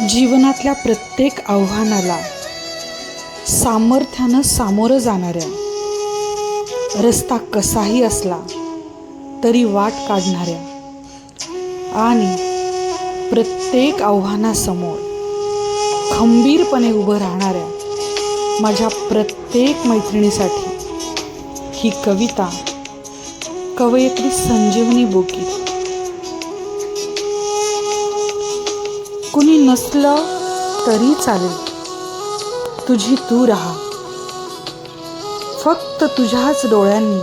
जीवनातल्या प्रत्येक आव्हानाला सामर्थ्यानं सामोरं जाणाऱ्या रस्ता कसाही असला तरी वाट काढणाऱ्या आणि प्रत्येक आव्हानासमोर खंबीरपणे उभं राहणाऱ्या माझ्या प्रत्येक मैत्रिणीसाठी ही कविता कवयित्री संजीवनी बोकी कुणी नसलं तरी चालेल. तुझी तू राहा. फक्त तुझ्याच डोळ्यांनी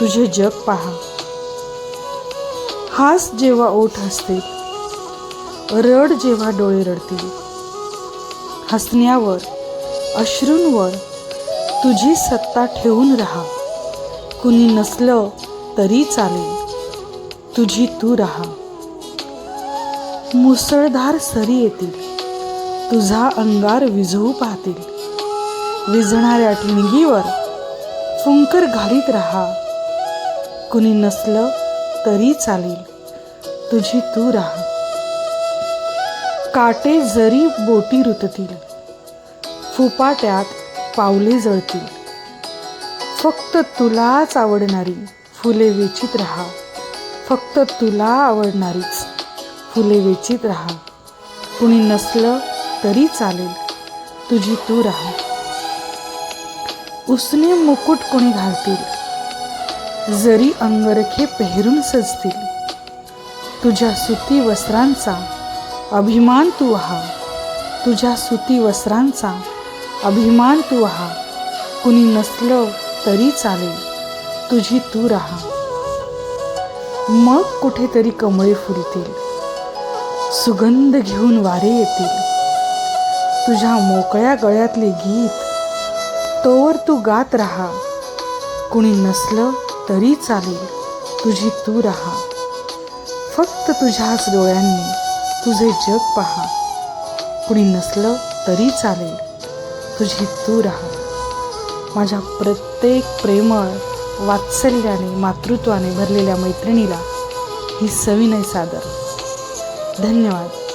तुझे जग पहा. हास जेव्हा ओठ हसतील रड जेव्हा डोळे रडतील. हसण्यावर अश्रूंवर तुझी सत्ता ठेवून राहा. कुणी नसलं तरी चालेल. तुझी तू राहा. मुसळधार सरी येतील. तुझा अंगार विझवू पाहतील. विझणाऱ्या ठिणगीवर फुंकर घालीत राहा. कुणी नसलं तरी चालेल. तुझी तू राहा. काटे जरी बोटी रुततील. फुपाट्यात पावले जळतील. फक्त तुलाच आवडणारी फुले वेचित राहा. फक्त तुला आवडणारीच. फुले वेचित राहा. कुणी नसलं तरी चालेल. तुझी तू राहा. उसने मुकुट कोणी घालतील? जरी अंगरखे पेहरून सजतील. तुझ्या सुती वस्त्रांचा अभिमान तू आहा तुझ्या सुती वस्त्रांचा अभिमान तू आहा कुणी नसलं तरी चालेल. तुझी तू राहा. मग कुठेतरी कमळे फुलतील. सुगंध घेऊन वारे येतील. तुझ्या मोकळ्या गळ्यातले गीत तोवर तू गात राहा. कुणी नसलं तरी चालेल तुझी तू राहा. फक्त तुझ्याच डोळ्यांनी तुझे जग पहा. कुणी नसलं तरी चालेल तुझी तू राहा. माझ्या प्रत्येक प्रेमळ वात्सल्याने मातृत्वाने भरलेल्या मैत्रिणीला ही सविनय सादर. धन्यवाद.